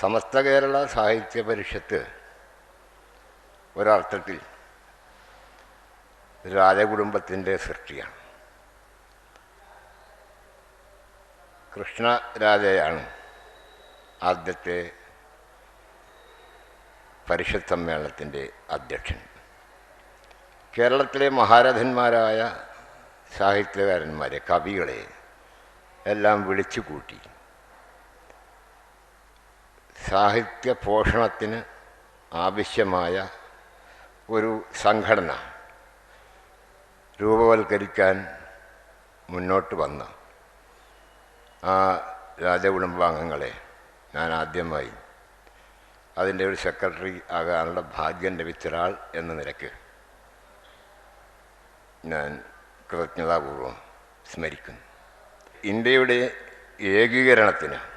സമസ്ത കേരള സാഹിത്യ പരിഷത്ത് ഒരർത്ഥത്തിൽ രാജകുടുംബത്തിന്റെ സൃഷ്ടിയാണ്. കൃഷ്ണരാജയാണ് ആദ്യത്തെ പരിഷത്ത് സമ്മേളനത്തിന്റെ അധ്യക്ഷൻ. കേരളത്തിലെ മഹാരഥന്മാരായ സാഹിത്യകാരന്മാരെ കവികളെ എല്ലാം വിളിച്ചു കൂട്ടി സാഹിത്യ പോഷണത്തിന് ആവശ്യമായ ഒരു സംഘടന രൂപവൽക്കരിക്കാൻ മുന്നോട്ട് വന്ന. ആ രാജകുടുംബാംഗങ്ങളെ ഞാൻ ആദ്യമായി അതിന്റെ ഒരു സെക്രട്ടറി ആകാനുള്ള ഭാഗ്യം ലഭിച്ച ഒരാൾ എന്ന നിലയ്ക്ക് ഞാൻ കൃതജ്ഞതാപൂർവം സ്മരിക്കുന്നു. ഇന്ത്യയുടെ ഏകീകരണത്തിന്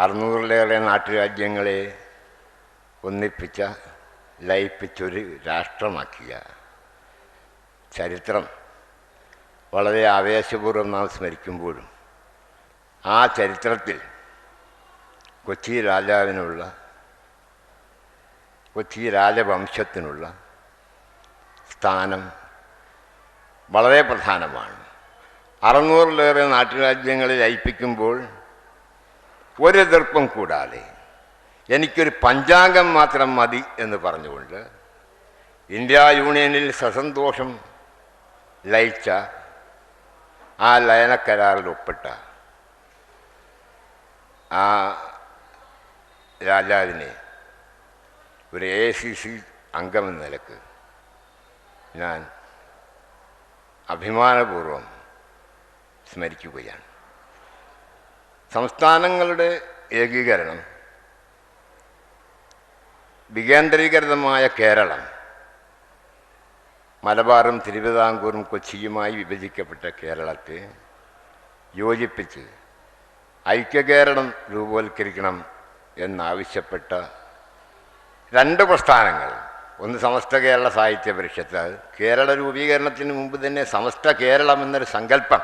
അറുന്നൂറിലേറെ നാട്ടുരാജ്യങ്ങളെ ഒന്നിപ്പിച്ച ലയിപ്പിച്ചൊരു രാഷ്ട്രമാക്കിയ ചരിത്രം വളരെ ആവേശപൂർവം നാം സ്മരിക്കുമ്പോഴും ആ ചരിത്രത്തിൽ കൊച്ചി രാജാവിനുള്ള കൊച്ചി രാജവംശത്തിനുള്ള സ്ഥാനം വളരെ പ്രധാനമാണ്. അറുന്നൂറിലേറെ നാട്ടുരാജ്യങ്ങളെ ലയിപ്പിക്കുമ്പോൾ ഒരെതിർപ്പും കൂടാതെ എനിക്കൊരു പഞ്ചാംഗം മാത്രം മതി എന്ന് പറഞ്ഞുകൊണ്ട് ഇന്ത്യ യൂണിയനിൽ സസന്തോഷം ലയിച്ച ആ ലയനക്കരാറിൽ ഒപ്പിട്ട ആ രാജാവിനെ ഒരു എ സി സി അംഗമെന്ന നിലയ്ക്ക് ഞാൻ അഭിമാനപൂർവം സ്മരിക്കുകയാണ്. സംസ്ഥാനങ്ങളുടെ ഏകീകരണം വികേന്ദ്രീകൃതമായ കേരളം മലബാറും തിരുവിതാംകൂറും കൊച്ചിയുമായി വിഭജിക്കപ്പെട്ട കേരളത്തെ യോജിപ്പിച്ച് ഐക്യകേരളം രൂപവൽക്കരിക്കണം എന്നാവശ്യപ്പെട്ട രണ്ട് പ്രസ്ഥാനങ്ങൾ. ഒന്ന് സമസ്ത കേരള സാഹിത്യ പരിഷത്ത്. കേരള രൂപീകരണത്തിന് മുമ്പ് തന്നെ സമസ്ത കേരളം എന്നൊരു സങ്കല്പം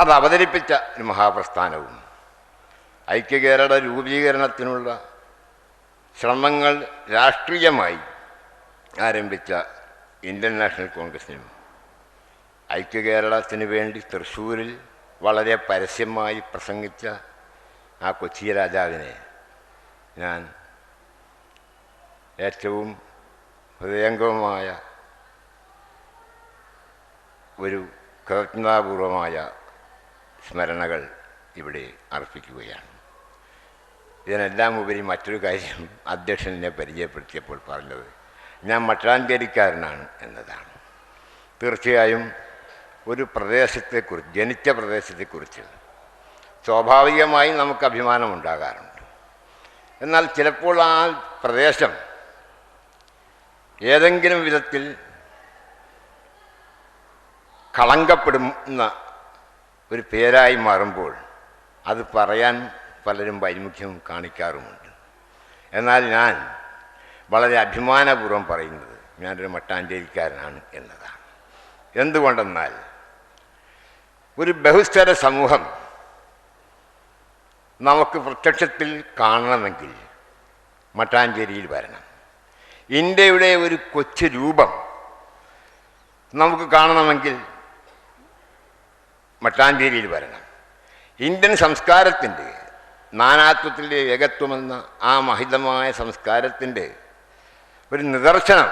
അത് അവതരിപ്പിച്ച ഒരു മഹാപ്രസ്ഥാനവും. ഐക്യകേരള രൂപീകരണത്തിനുള്ള ശ്രമങ്ങൾ രാഷ്ട്രീയമായി ആരംഭിച്ച ഇന്ത്യൻ നാഷണൽ കോൺഗ്രസിനും ഐക്യകേരളത്തിന് വേണ്ടി തൃശ്ശൂരിൽ വളരെ പരസ്യമായി പ്രസംഗിച്ച ആ കൊച്ചി രാജാവിനെ ഞാൻ ഏറ്റവും ഹൃദയംഗവുമായ ഒരു കൃതജ്ഞതാപൂർവമായ സ്മരണകൾ ഇവിടെ അർപ്പിക്കുകയാണ്. ഇതിനെല്ലാം ഉപരി മറ്റൊരു കാര്യം അധ്യക്ഷനെ പരിചയപ്പെടുത്തിയപ്പോൾ പറഞ്ഞത് ഞാൻ മട്ടാഞ്ചേരിക്കാരനാണ് എന്നതാണ്. തീർച്ചയായും ഒരു പ്രദേശത്തെക്കുറിച്ച് ജനിച്ച പ്രദേശത്തെക്കുറിച്ച് സ്വാഭാവികമായി നമുക്ക് അഭിമാനമുണ്ടാകാറുണ്ട്. എന്നാൽ ചിലപ്പോൾ ആ പ്രദേശം ഏതെങ്കിലും വിധത്തിൽ കളങ്കപ്പെടുന്ന ഒരു പേരായി മാറുമ്പോൾ അത് പറയാൻ പലരും വൈമുഖ്യം കാണിക്കാറുമുണ്ട്. എന്നാൽ ഞാൻ വളരെ അഭിമാനപൂർവം പറയുന്നത് ഞാനൊരു മട്ടാഞ്ചേരിക്കാരനാണ് എന്നതാണ്. എന്തുകൊണ്ടെന്നാൽ ഒരു ബഹുസ്തര സമൂഹം നമുക്ക് പ്രത്യക്ഷത്തിൽ കാണണമെങ്കിൽ മട്ടാഞ്ചേരിയിൽ വരണം. ഇന്ത്യയുടെ ഒരു കൊച്ചു രൂപം നമുക്ക് കാണണമെങ്കിൽ മട്ടാഞ്ചേരിയിൽ വരണം. ഇന്ത്യൻ സംസ്കാരത്തിന്റെ നാനാത്വത്തിന്റെ ഏകത്വമെന്ന ആ മഹിതമായ സംസ്കാരത്തിന്റെ ഒരു നിദർശനം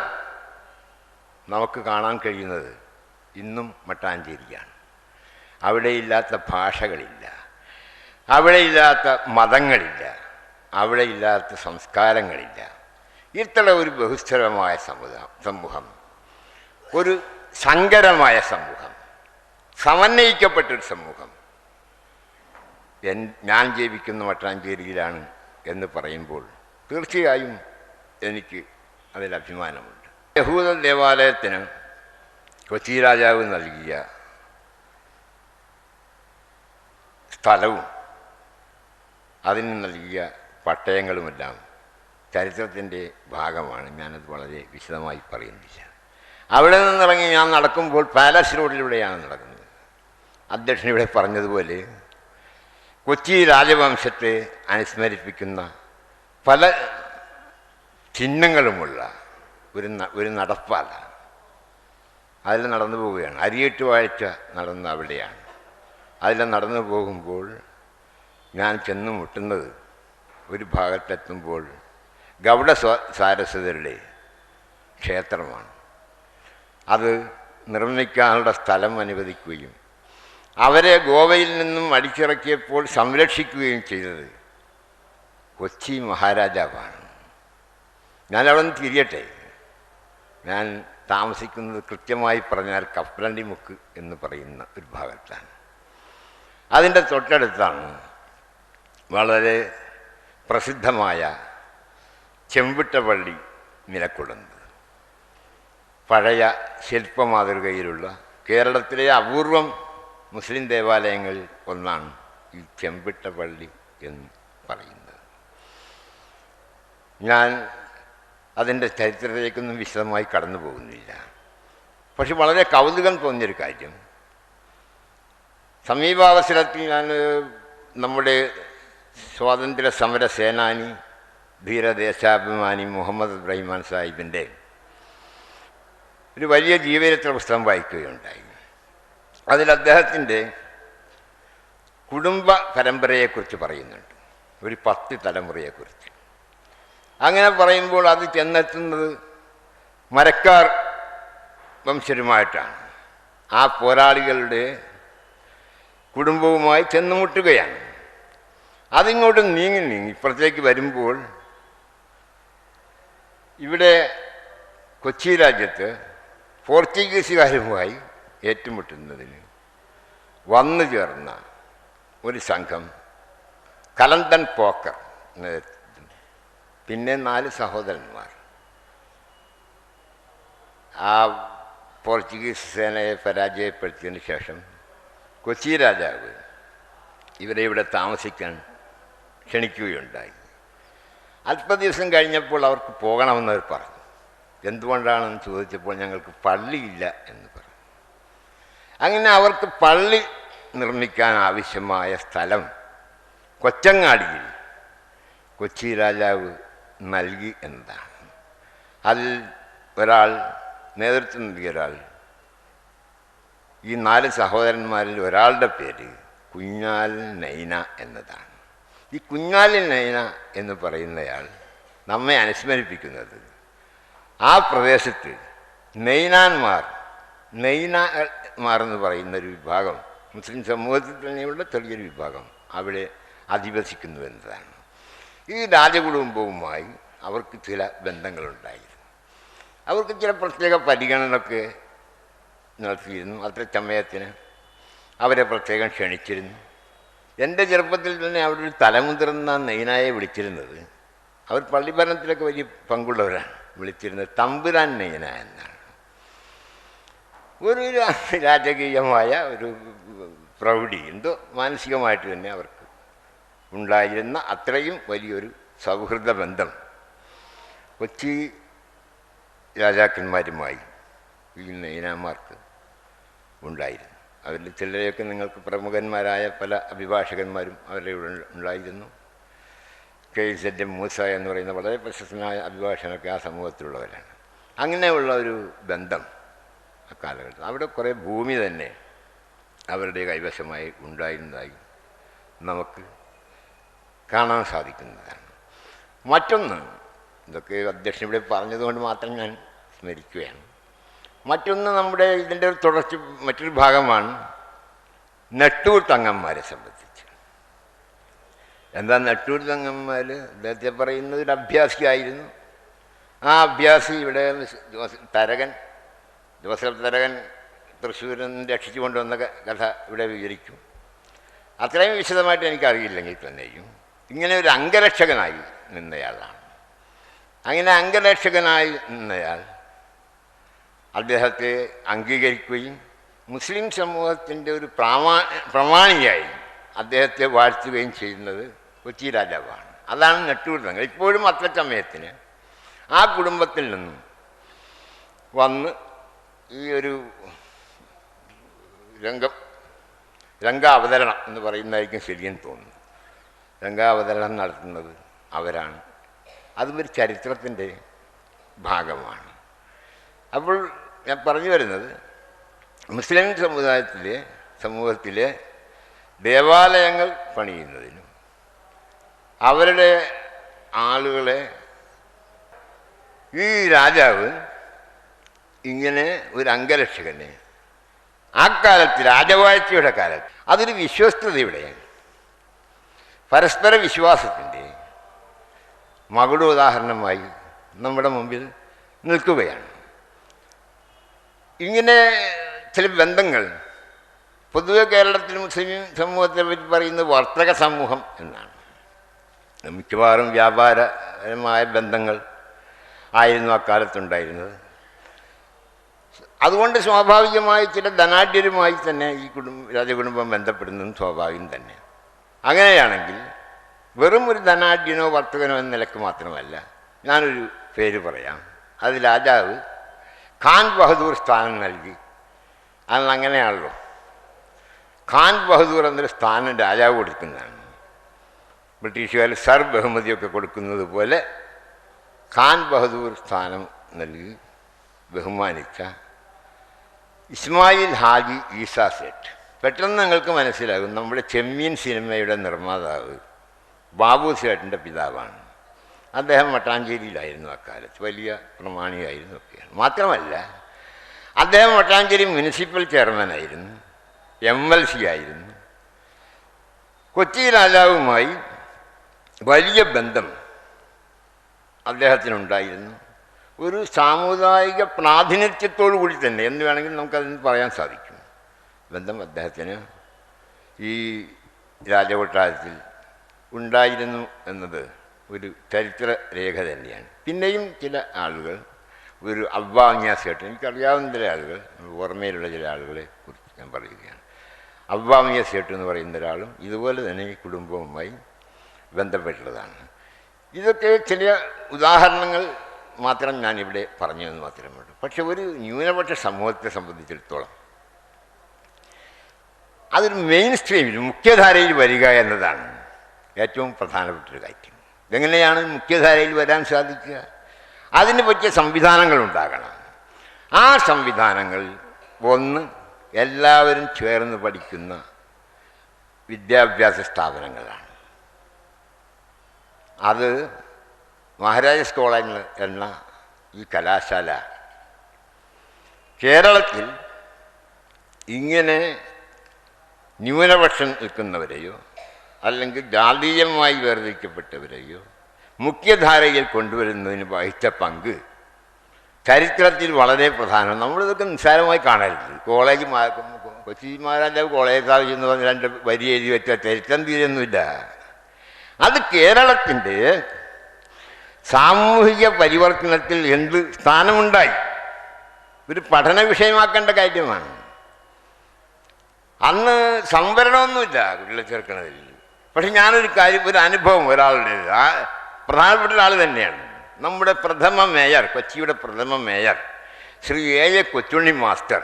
നമുക്ക് കാണാൻ കഴിയുന്നത് ഇന്നും മട്ടാഞ്ചേരിയാണ് അവിടെയില്ലാത്ത ഭാഷകളില്ല. അവിടെയില്ലാത്ത മതങ്ങളില്ല. അവിടെയില്ലാത്ത സംസ്കാരങ്ങളില്ല. ഇത്ര ഒരു ബഹുസ്ഥരമായ സമുദായം സമൂഹം ഒരു സങ്കരമായ സമൂഹം. സമന്വയിക്കപ്പെട്ടൊരു സമൂഹം. എൻ ഞാൻ ജീവിക്കുന്ന മട്ടാഞ്ചേരിയിലാണ് എന്ന് പറയുമ്പോൾ തീർച്ചയായും എനിക്ക് അതിൽ അഭിമാനമുണ്ട്. യഹൂദ ദേവാലയത്തിന് കൊച്ചി രാജാവ് നൽകിയ സ്ഥലവും അതിന് നൽകിയ പട്ടയങ്ങളുമെല്ലാം ചരിത്രത്തിന്റെ ഭാഗമാണ്. ഞാനത് വളരെ വിശദമായി പറയുന്നില്ല. അവിടെ നിന്നിറങ്ങി ഞാൻ നടക്കുമ്പോൾ പാലസ് റോഡിലൂടെയാണ് നടക്കുന്നത്. അധ്യക്ഷൻ ഇവിടെ പറഞ്ഞതുപോലെ കൊച്ചി രാജവംശത്തെ അനുസ്മരിപ്പിക്കുന്ന പല ചിഹ്നങ്ങളുമുള്ള ഒരു ഒരു നടപ്പാല അതിൽ നടന്നു പോവുകയാണ്. അരിയെട്ട് വാഴ്ച നടന്ന അവിടെയാണ്. അതിൽ നടന്നു പോകുമ്പോൾ ഞാൻ ചെന്ന് മുട്ടുന്നത് ഒരു ഭാഗത്തെത്തുമ്പോൾ ഗൗഡ സ്വ- സാരസ്വതരുടെ ക്ഷേത്രമാണ്. അത് നിർമ്മിക്കാനുള്ള സ്ഥലം അനുവദിക്കുകയും അവരെ ഗോവയിൽ നിന്നും അടിച്ചിറക്കിയപ്പോൾ സംരക്ഷിക്കുകയും ചെയ്തത് കൊച്ചി മഹാരാജാവാണ്. ഞാൻ തിരിയട്ടെ. ഞാൻ താമസിക്കുന്നത് കൃത്യമായി പറഞ്ഞാൽ കപ്പലണ്ടി മുക്ക് എന്ന് പറയുന്ന ഒരു ഭാഗത്താണ്. അതിന്റെ തൊട്ടടുത്താണ് വളരെ പ്രസിദ്ധമായ ചെമ്പിട്ടപള്ളി നിലക്കൊള്ളുന്നത്. പഴയ ശില്പമാതൃകയിലുള്ള കേരളത്തിലെ അപൂർവം മുസ്ലിം ദേവാലയങ്ങളിൽ ഒന്നാണ് ഈ ചെമ്പിട്ട പള്ളി എന്ന് പറയുന്നത്. ഞാൻ അതിന്റെ ചരിത്രത്തിലേക്കൊന്നും വിശദമായി കടന്നു പോകുന്നില്ല. പക്ഷെ വളരെ കൗതുകം തോന്നിയൊരു കാര്യം. സമീപാവസരത്തിൽ ഞാൻ നമ്മുടെ സ്വാതന്ത്ര്യ സമര സേനാനി ധീരദേശാഭിമാനി മുഹമ്മദ് ഇബ്രാഹിമാൻ സാഹിബിന്റെ ഒരു വലിയ ജീവചരിത്ര പുസ്തകം വായിക്കുകയുണ്ടായി. അതിൽ അദ്ദേഹത്തിന്റെ കുടുംബ പരമ്പരയെക്കുറിച്ച് പറയുന്നുണ്ട്. ഒരു പത്ത് തലമുറയെക്കുറിച്ച്. അങ്ങനെ പറയുമ്പോൾ അത് ചെന്നെത്തുന്നത് മരക്കാർ വംശരുമായിട്ടാണ്. ആ പോരാളികളുടെ കുടുംബവുമായി ചെന്നുമുട്ടുകയാണ്. അതിങ്ങോട്ട് നീങ്ങി നീങ്ങി ഇപ്പുറത്തേക്ക് വരുമ്പോൾ ഇവിടെ കൊച്ചി രാജ്യത്ത് പോർച്ചുഗീസുകാരുമായി ഏറ്റുമുട്ടുന്നതിന് വന്നു ചേർന്ന ഒരു സംഘം കലന്തൻ പോക്കർ പിന്നെ നാല് സഹോദരന്മാർ. ആ പോർച്ചുഗീസ് സേനയെ പരാജയപ്പെടുത്തിയതിന് ശേഷം കൊച്ചി രാജാവ് ഇവരെ ഇവിടെ താമസിക്കാൻ ക്ഷണിക്കുകയുണ്ടായി. അല്പ ദിവസം കഴിഞ്ഞപ്പോൾ അവർക്ക് പോകണമെന്ന് അവർ പറഞ്ഞു. എന്തുകൊണ്ടാണെന്ന് ചോദിച്ചപ്പോൾ ഞങ്ങൾക്ക് പള്ളിയില്ല എന്ന് പറഞ്ഞു അങ്ങനെ അവർക്ക് പള്ളി നിർമ്മിക്കാൻ ആവശ്യമായ സ്ഥലം കൊച്ചങ്ങാടിയിൽ. കൊച്ചി രാജാവ് നൽകി എന്നതാണ്. അതിൽ ഒരാൾ നേതൃത്വം നൽകിയ ഒരാൾ. ഈ നാല് സഹോദരന്മാരിൽ ഒരാളുടെ പേര് കുഞ്ഞാൽ നൈന എന്നതാണ്. ഈ കുഞ്ഞാൽ നൈന എന്ന് പറയുന്നയാൾ നമ്മെ അനുസ്മരിപ്പിക്കുന്നത് ആ പ്രദേശത്ത് നെയ്നാന്മാർ നെയ്നാന്മാർ എന്ന് പറയുന്ന ഒരു വിഭാഗം. മുസ്ലിം സമൂഹത്തിൽ തന്നെയുള്ള ചെറിയൊരു വിഭാഗം അവിടെ അധിവസിക്കുന്നു എന്നതാണ്. ഈ രാജകുടുംബവുമായി അവർക്ക് ചില ബന്ധങ്ങളുണ്ടായിരുന്നു. അവർക്ക് ചില പ്രത്യേക പരിഗണനയൊക്കെ നടത്തിയിരുന്നു അത്ര സമയത്തിന് അവരെ പ്രത്യേകം ക്ഷണിച്ചിരുന്നു. എന്റെ ചെറുപ്പത്തിൽ തന്നെ അവിടെ ഒരു തലമുതിർന്ന നെയ്നായെ വിളിച്ചിരുന്നത്. അവർ പള്ളിഭരണത്തിലൊക്കെ വലിയ പങ്കുള്ളവരാണ്. വിളിച്ചിരുന്നത് തമ്പുരാൻ നെയ്ന എന്നാണ്. ഒരു രാജകീയമായ ഒരു പ്രൗഢി എന്തോ മാനസികമായിട്ട് തന്നെ അവർക്ക് ഉണ്ടായിരുന്ന അത്രയും വലിയൊരു സൗഹൃദ ബന്ധം കൊച്ചി രാജാക്കന്മാരുമായി ഈ നൈനാമാർക്ക് ഉണ്ടായിരുന്നു. അവരിൽ ചിലരെയൊക്കെ നിങ്ങൾക്ക് പ്രമുഖന്മാരായ പല അഭിഭാഷകന്മാരും അവരുടെ ഇവിടെ ഉണ്ടായിരുന്നു. കെ സെഡ് മൂസ എന്ന് പറയുന്ന വളരെ പ്രശസ്തനായ അഭിഭാഷകനൊക്കെ ആ സമൂഹത്തിലുള്ളവരാണ്. അങ്ങനെയുള്ള ഒരു ബന്ധം ആ കാലഘട്ടത്തിൽ അവിടെ കുറേ ഭൂമി തന്നെ അവരുടെ കൈവശമായി ഉണ്ടായിരുന്നതായി നമുക്ക് കാണാൻ സാധിക്കുന്നതാണ്. മറ്റൊന്ന് ഇതൊക്കെ അധ്യക്ഷൻ ഇവിടെ പറഞ്ഞതുകൊണ്ട് മാത്രം ഞാൻ സ്മരിക്കുകയാണ്. മറ്റൊന്ന് നമ്മുടെ ഇതിന്റെ ഒരു തുടർച്ച മറ്റൊരു ഭാഗമാണ് നെട്ടൂർ തങ്ങന്മാരെ സംബന്ധിച്ച്. എന്താ നെട്ടൂർ തങ്ങന്മാർ അദ്ദേഹത്തെ പറയുന്നത് അഭ്യാസിയായിരുന്നു. ആ അഭ്യാസി ഇവിടെ തരകൻ ജോസഫ് തൃശ്ശൂരിൽ നിന്ന് രക്ഷിച്ചു കൊണ്ടുവന്ന കഥ ഇവിടെ വിവരിക്കും. അത്രയും വിശദമായിട്ട് എനിക്കറിയില്ലെങ്കിൽ തന്നെയും ഇങ്ങനെ ഒരു അംഗരക്ഷകനായി നിന്നയാളാണ്. അങ്ങനെ അംഗരക്ഷകനായി നിന്നയാൾ അദ്ദേഹത്തെ അംഗീകരിക്കുകയും മുസ്ലിം സമൂഹത്തിന്റെ ഒരു പ്രാമാ പ്രമാണിയായി അദ്ദേഹത്തെ വാഴ്ത്തുകയും ചെയ്യുന്നത് കൊച്ചി രാജാവാണ്. അതാണ് നെട്ടൂർ തങ്ങൾ. ഇപ്പോഴും സമയത്തിന് ആ കുടുംബത്തിൽ നിന്നും വന്ന് ഈ ഒരു രംഗം രംഗാവതരണം എന്ന് പറയുന്നതായിരിക്കും ശരിയെന്ന് തോന്നുന്നു. രംഗാവതരണം നടത്തുന്നത് അവരാണ്. അതും ഒരു ചരിത്രത്തിന്റെ ഭാഗമാണ്. അപ്പോൾ ഞാൻ പറഞ്ഞു വരുന്നത് മുസ്ലിം സമുദായത്തിലെ സമൂഹത്തിലെ ദേവാലയങ്ങൾ പണിയുന്നതിനും അവരുടെ ആളുകളെ ഈ രാജാവ് ഇങ്ങനെ ഒരു അംഗരക്ഷകനെ ആ കാലത്ത് രാജവാഴ്ചയുടെ കാലത്ത് അതൊരു വിശ്വസ്തതയുടെയാണ്. പരസ്പര വിശ്വാസത്തിന്റെ മകുട ഉദാഹരണമായി നമ്മുടെ മുമ്പിൽ നിൽക്കുകയാണ്. ഇങ്ങനെ ചില ബന്ധങ്ങൾ പൊതുവെ കേരളത്തിൽ മുസ്ലിം സമൂഹത്തെ പറ്റി പറയുന്നത് വർത്തക സമൂഹം എന്നാണ്. മിക്കവാറും വ്യാപാരപരമായ ബന്ധങ്ങൾ ആയിരുന്നു അക്കാലത്തുണ്ടായിരുന്നത് അതുകൊണ്ട് സ്വാഭാവികമായി ചില ധനാഢ്യരുമായി തന്നെ ഈ കുടുംബ രാജകുടുംബം ബന്ധപ്പെടുന്നതും സ്വാഭാവികം തന്നെ. അങ്ങനെയാണെങ്കിൽ വെറും ഒരു ധനാഢ്യനോ വർത്തകനോ എന്ന നിലയ്ക്ക് മാത്രമല്ല ഞാനൊരു പേര് പറയാം. അത് രാജാവ് ഖാൻ ബഹദൂർ സ്ഥാനം നൽകി. അന്ന് അങ്ങനെയാണല്ലോ. ഖാൻ ബഹദൂർ എന്നൊരു സ്ഥാനം രാജാവ് കൊടുക്കുന്നതാണ്. ബ്രിട്ടീഷുകാർ സർ ബഹുമതിയൊക്കെ കൊടുക്കുന്നത് പോലെ ഖാൻ ബഹദൂർ സ്ഥാനം നൽകി ബഹുമാനിച്ച ഇസ്മായിൽ ഹാജി ഈസ സെറ്റ് പെട്ടെന്ന് നിങ്ങൾക്ക് മനസ്സിലാകും നമ്മുടെ ചെമ്മീൻ സിനിമയുടെ നിർമ്മാതാവ് ബാബു സേട്ടിന്റെ പിതാവാണ്. അദ്ദേഹം മട്ടാഞ്ചേരിയിലായിരുന്നു അക്കാലത്ത് വലിയ പ്രമാണിയായിരുന്നു ഒക്കെയാണ്. മാത്രമല്ല അദ്ദേഹം മട്ടാഞ്ചേരി മുനിസിപ്പൽ ചെയർമാനായിരുന്നു എം എൽ സി ആയിരുന്നു. കൊച്ചി രാജാവുമായി വലിയ ബന്ധം അദ്ദേഹത്തിനുണ്ടായിരുന്നു. ഒരു സാമുദായിക പ്രാതിനിധ്യത്തോടു കൂടി തന്നെ എന്ന് വേണമെങ്കിൽ നമുക്കതിന് പറയാൻ സാധിക്കും. ബന്ധം അദ്ദേഹത്തിന് ഈ രാജകൊട്ടാരത്തിൽ ഉണ്ടായിരുന്നു എന്നത് ഒരു ചരിത്ര രേഖ തന്നെയാണ്. പിന്നെയും ചില ആളുകൾ ഒരു അവ്വാമിയാസേട്ട് എനിക്കറിയാവുന്ന ചില ആളുകൾ ഓർമ്മയിലുള്ള ചില ആളുകളെ കുറിച്ച് ഞാൻ പറയുകയാണ്. അവ്വാമിയ സേട്ട് എന്ന് പറയുന്ന ഒരാളും ഇതുപോലെ തന്നെ ഈ കുടുംബവുമായി ബന്ധപ്പെട്ടുള്ളതാണ്. ഇതൊക്കെ ചില ഉദാഹരണങ്ങൾ മാത്രം ഞാനിവിടെ പറഞ്ഞു എന്ന് മാത്രമേ ഉള്ളൂ. പക്ഷെ ഒരു ന്യൂനപക്ഷ സമൂഹത്തെ സംബന്ധിച്ചിടത്തോളം അതൊരു മെയിൻ സ്ട്രീമിൽ മുഖ്യധാരയിൽ വരിക എന്നതാണ് ഏറ്റവും പ്രധാനപ്പെട്ട ഒരു കാര്യം. എങ്ങനെയാണ് മുഖ്യധാരയിൽ വരാൻ സാധിക്കുക? അതിന് പറ്റിയ സംവിധാനങ്ങൾ ഉണ്ടാകണം. ആ സംവിധാനങ്ങൾ ഒന്ന് എല്ലാവരും ചേർന്ന് പഠിക്കുന്ന വിദ്യാഭ്യാസ സ്ഥാപനങ്ങളാണ്. അത് മഹാരാജാസ് കോളേജ് എന്ന ഈ കലാശാല. കേരളത്തിൽ ഇങ്ങനെ ന്യൂനപക്ഷം നിൽക്കുന്നവരെയോ അല്ലെങ്കിൽ ജാതീയമായി വേർതിരിക്കപ്പെട്ടവരെയോ മുഖ്യധാരയിൽ കൊണ്ടുവരുന്നതിന് വഹിച്ച പങ്ക് ചരിത്രത്തിൽ വളരെ പ്രധാനം നമ്മളിതൊക്കെ നിസ്സാരമായി കാണരുത്. കോളേജ് കൊച്ചി മഹാരാജാവ് കോളേജ് സ്ഥാപിച്ചു എന്ന് പറഞ്ഞ് രണ്ട് വരി എഴുതി വെച്ച ചരിത്രം തീരൊന്നുമില്ല. അത് കേരളത്തിന്റെ സാമൂഹിക പരിവർത്തനത്തിൽ എന്ത് സ്ഥാനമുണ്ടായി? ഒരു പഠന വിഷയമാക്കേണ്ട കാര്യമാണ്. അന്ന് സംവരണമൊന്നുമില്ല കുട്ടികളെ ചേർക്കണതിൽ. പക്ഷെ ഞാനൊരു കാര്യം ഒരു അനുഭവം ഒരാളുടെ ആ പ്രധാനപ്പെട്ട ഒരാൾ തന്നെയാണ്. നമ്മുടെ പ്രഥമ മേയർ കൊച്ചിയുടെ പ്രഥമ mayor Shri A A Kochunni master.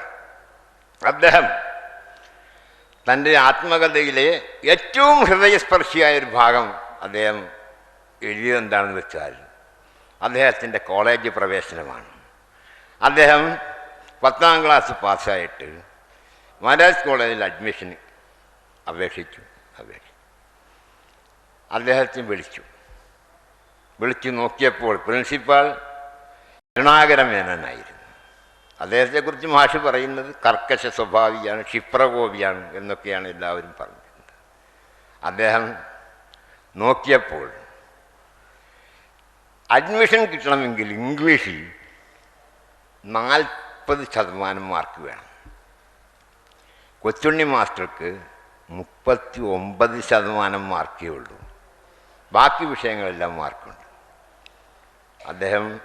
അദ്ദേഹം തന്റെ ആത്മകഥയിലെ ഏറ്റവും ഹൃദയസ്പർശിയായ ഒരു ഭാഗം അദ്ദേഹം എഴുതിയതെന്താണെന്ന് വെച്ചാൽ അദ്ദേഹത്തിന്റെ കോളേജ് പ്രവേശനമാണ്. അദ്ദേഹം പത്താം ക്ലാസ് പാസ്സായിട്ട് മഹാരാജ് കോളേജിൽ അഡ്മിഷൻ അപേക്ഷിച്ചു അപേക്ഷിച്ചു. അദ്ദേഹത്തെ വിളിച്ചു. വിളിച്ചു നോക്കിയപ്പോൾ പ്രിൻസിപ്പാൾ കരുണാകര മേനനായിരുന്നു. അദ്ദേഹത്തെക്കുറിച്ച് മാഷി പറയുന്നത് കർക്കശ സ്വഭാവിയാണ് ക്ഷിപ്രകോപിയാണ് എന്നൊക്കെയാണ് എല്ലാവരും പറഞ്ഞിരുന്നത്. അദ്ദേഹം നോക്കിയപ്പോൾ അഡ്മിഷൻ കിട്ടണമെങ്കിൽ ഇംഗ്ലീഷിൽ നാൽപ്പത് ശതമാനം മാർക്ക് വേണം. കൊച്ചുണ്ണി മാസ്റ്റർക്ക് മുപ്പത്തി ഒമ്പത് ശതമാനം മാർക്കേ ഉള്ളൂ. ബാക്കി വിഷയങ്ങളെല്ലാം മാർക്കുണ്ട്. അദ്ദേഹം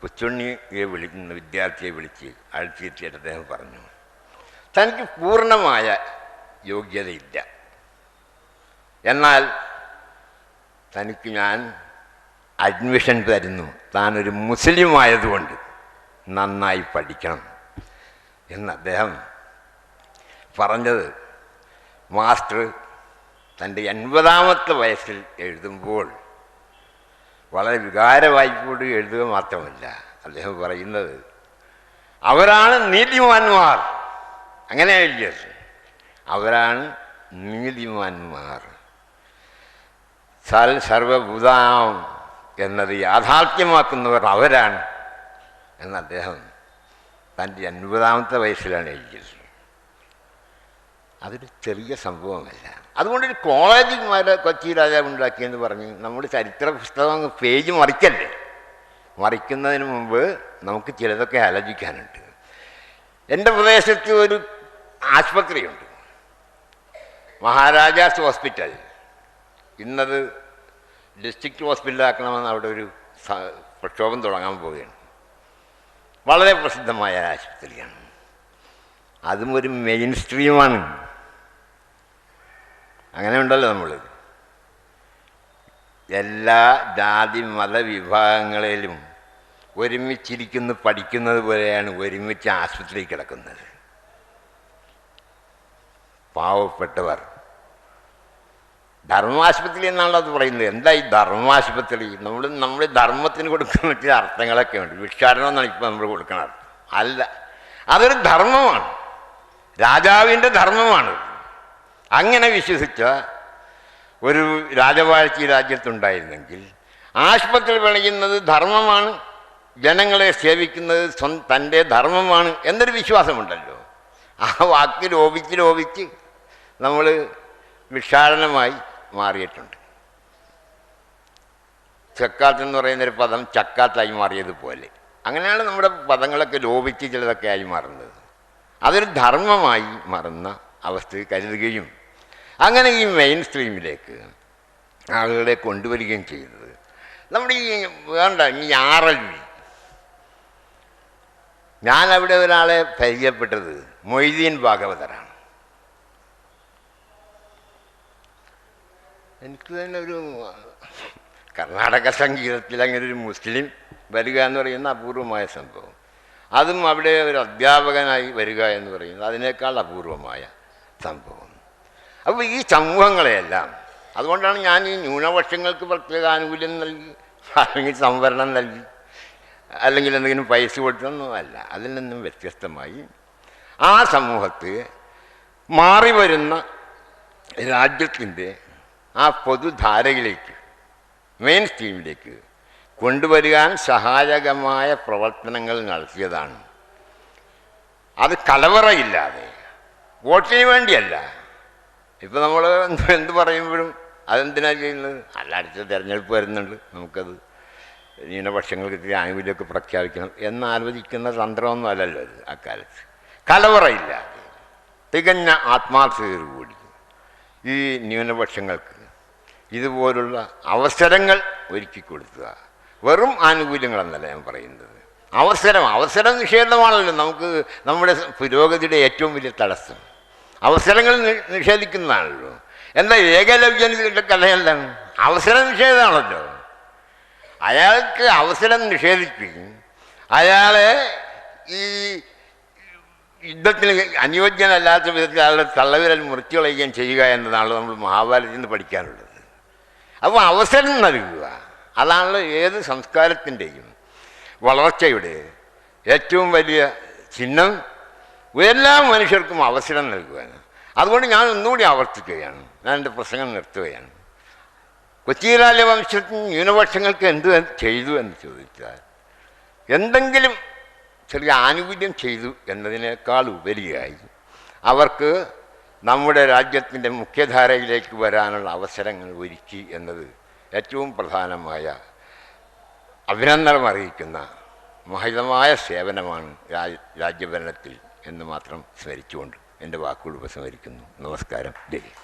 കൊച്ചുണ്ണിയെ വിളിക്കുന്ന വിദ്യാർത്ഥിയെ വിളിച്ച് അഴിച്ചിട്ട് അദ്ദേഹം പറഞ്ഞു തനിക്ക് പൂർണമായ യോഗ്യതയില്ല. എന്നാൽ തനിക്ക് ഞാൻ അഡ്മിഷൻ തരുന്നു. താനൊരു മുസ്ലിം ആയതുകൊണ്ട് നന്നായി പഠിക്കണം. എന്ന് അദ്ദേഹം പറഞ്ഞത്. മാസ്റ്റർ തന്റെ എൺപതാമത്തെ വയസ്സിൽ എഴുതുമ്പോൾ വളരെ വികാരവായ്പോട് എഴുതുക മാത്രമല്ല. അദ്ദേഹം പറയുന്നത് അവരാണ് നീതിമാന്മാർ. അങ്ങനെ എഴുതിയത് അവരാണ് നീതിമാന്മാർ. സൽ സർവഭൂതാം എന്നത് യാഥാർത്ഥ്യമാക്കുന്നവർ അവരാണ് എന്ന് അദ്ദേഹം തന്റെ അൻപതാമത്തെ വയസ്സിലാണ് എഴുതിയത്. അതൊരു ചെറിയ സംഭവമല്ല. അതുകൊണ്ടൊരു കോളേജിന്മാരെ കൊച്ചി രാജാവ് ഉണ്ടാക്കിയെന്ന് പറഞ്ഞ് നമ്മുടെ ചരിത്ര പുസ്തകം പേജ് മറിക്കല്ലേ? മറിക്കുന്നതിന് മുമ്പ് നമുക്ക് ചിലതൊക്കെ ആലോചിക്കാനുണ്ട്. എന്റെ പ്രദേശത്ത് ഒരു ആശുപത്രിയുണ്ട്. മഹാരാജാസ് ഹോസ്പിറ്റൽ. ഇന്നത് ഡിസ്ട്രിക്ട് ഹോസ്പിറ്റലാക്കണമെന്ന് അവിടെ ഒരു പ്രക്ഷോഭം തുടങ്ങാൻ പോവുകയാണ്. വളരെ പ്രസിദ്ധമായ ആശുപത്രിയാണ്. അതും ഒരു മെയിൻ സ്ട്രീമാണ്. അങ്ങനെ ഉണ്ടല്ലോ നമ്മൾ എല്ലാ ജാതി മത വിഭാഗങ്ങളിലും ഒരുമിച്ചിരിക്കുന്നു പഠിക്കുന്നത് പോലെയാണ് ഒരുമിച്ച് ആശുപത്രിയിൽ കിടക്കുന്നത്. പാവപ്പെട്ടവർ. ധർമാശുപത്രി എന്നാണല്ലോ അത് പറയുന്നത്. എന്താ ഈ ധർമാശുപത്രി? നമ്മൾ നമ്മൾ ധർമ്മത്തിന് കൊടുക്കുന്ന പറ്റിയ അർത്ഥങ്ങളൊക്കെ ഉണ്ട്. ഭിക്ഷാടനം എന്നാണ് ഇപ്പം നമ്മൾ കൊടുക്കുന്ന അർത്ഥം അല്ല അതൊരു ധർമ്മമാണ്. രാജാവിന്റെ ധർമ്മമാണ്. അങ്ങനെ വിശ്വസിച്ച ഒരു രാജവാഴ്ച രാജ്യത്തുണ്ടായിരുന്നെങ്കിൽ ആശുപത്രി പണിയുന്നത് ധർമ്മമാണ്. ജനങ്ങളെ സേവിക്കുന്നത് സ്വ തന്റെ ധർമ്മമാണ് എന്നൊരു വിശ്വാസമുണ്ടല്ലോ. ആ വാക്ക് ലോപിച്ച് ലോപിച്ച് നമ്മൾ വിഷാടനമായി മാറിയിട്ടുണ്ട്. ചക്കാത്ത് എന്ന് പറയുന്നൊരു പദം ചക്കാത്തായി മാറിയതുപോലെ. അങ്ങനെയാണ് നമ്മുടെ പദങ്ങളൊക്കെ ലോപിച്ച് ചിലതൊക്കെ ആയി മാറുന്നത്. അതൊരു ധർമ്മമായി മാറുന്ന അവസ്ഥ കരുതുകയും അങ്ങനെ ഈ മെയിൻ സ്ട്രീമിലേക്ക് ആളുകളെ കൊണ്ടുവരികയും ചെയ്തത്. നമ്മുടെ ഈ വേണ്ട ഈ ആർ എൽ വി ഞാൻ അവിടെ ഒരാളെ പരിചയപ്പെട്ടത് മൊയ്തീൻ ഭാഗവതരാണ്. എനിക്ക് തന്നെ ഒരു കർണാടക സംഗീതത്തിൽ അങ്ങനെ ഒരു മുസ്ലിം വരിക എന്ന് പറയുന്ന അപൂർവമായ സംഭവം. അതും അവിടെ ഒരു അധ്യാപകനായി വരിക എന്ന് പറയുന്നത് അതിനേക്കാൾ അപൂർവമായ സംഭവം. അപ്പോൾ ഈ സമൂഹങ്ങളെയെല്ലാം അതുകൊണ്ടാണ് ഞാൻ ഈ ന്യൂനപക്ഷങ്ങൾക്ക് പ്രത്യേക ആനുകൂല്യം നൽകി അല്ലെങ്കിൽ സംവരണം നൽകി അല്ലെങ്കിൽ എന്തെങ്കിലും പൈസ കൊടുത്തൊന്നും അല്ല അതിൽ നിന്നും വ്യത്യസ്തമായി ആ സമൂഹത്ത് മാറി വരുന്ന രാജ്യത്തിന്റെ ആ പൊതുധാരയിലേക്ക് മെയിൻ സ്ട്രീമിലേക്ക് കൊണ്ടുവരുവാൻ സഹായകമായ പ്രവർത്തനങ്ങൾ നടത്തിയതാണ് അത് കലവറയില്ലാതെ വോട്ടിന് വേണ്ടിയല്ല. ഇപ്പം നമ്മൾ എന്ത് പറയുമ്പോഴും അതെന്തിനാണ് ചെയ്യുന്നത്? അല്ല അടുത്ത തിരഞ്ഞെടുപ്പ് വരുന്നുണ്ട് നമുക്കത്. ന്യൂനപക്ഷങ്ങൾക്ക് ഇത്തിരി ആനുകൂല്യമൊക്കെ പ്രഖ്യാപിക്കണം എന്നാലോചിക്കുന്ന തന്ത്രമൊന്നും അല്ലല്ലോ അത് അക്കാലത്ത്. കലവറയില്ലാതെ തികഞ്ഞ ആത്മാർത്ഥതയോടുകൂടി ഈ ന്യൂനപക്ഷങ്ങൾക്ക് ഇതുപോലുള്ള അവസരങ്ങൾ ഒരുക്കി കൊടുക്കുക. വെറും ആനുകൂല്യങ്ങളെന്നല്ല ഞാൻ പറയുന്നത്. അവസരം അവസരം നിഷേധമാണല്ലോ. നമുക്ക് നമ്മുടെ പുരോഗതിയുടെ ഏറ്റവും വലിയ തടസ്സം. അവസരങ്ങൾ നിഷേധിക്കുന്നതാണല്ലോ. എന്താ ഏകലവ്യന്റെ കഥ എന്താണ്? അവസര നിഷേധമാണല്ലോ. അയാൾക്ക് അവസരം നിഷേധിക്കുകയും അയാളെ ഈ യുദ്ധത്തിന് അനുയോജ്യനല്ലാത്ത വിധത്തിൽ അയാളുടെ തള്ളവിരൽ മുറിച്ചു കളയുകയും ചെയ്യുക എന്നതാണല്ലോ നമ്മൾ മഹാഭാരതത്തിൽ നിന്ന് പഠിക്കാനുള്ളത്. അപ്പോൾ അവസരം നൽകുക. അതാണല്ലോ ഏത് സംസ്കാരത്തിന്റെയും വളർച്ചയുടെ ഏറ്റവും വലിയ ചിഹ്നം. എല്ലാ മനുഷ്യർക്കും അവസരം നൽകുകയാണ് അതുകൊണ്ട് ഞാൻ ഒന്നുകൂടി ആവർത്തിക്കുകയാണ്. ഞാൻ എന്റെ പ്രസംഗം നിർത്തുകയാണ്. കൊച്ചിയിലാലെ വംശത്തിന് ന്യൂനപക്ഷങ്ങൾക്ക് എന്ത് ചെയ്തു എന്ന് ചോദിച്ചാൽ എന്തെങ്കിലും ചെറിയ ആനുകൂല്യം ചെയ്തു എന്നതിനേക്കാൾ ഉപരിയായി അവർക്ക് നമ്മുടെ രാജ്യത്തിന്റെ മുഖ്യധാരയിലേക്ക് വരാനുള്ള അവസരങ്ങൾ ഒരുക്കി എന്നത് ഏറ്റവും പ്രധാനമായ അഭിനന്ദനം അറിയിക്കുന്ന മഹിതമായ സേവനമാണ് രാജ- രാജ്യഭരണത്തിൽ എന്ന് മാത്രം സ്മരിച്ചുകൊണ്ട് എന്റെ വാക്കുകൾ ഉപസംഹരിക്കുന്നു. നമസ്കാരം. ഡൽഹി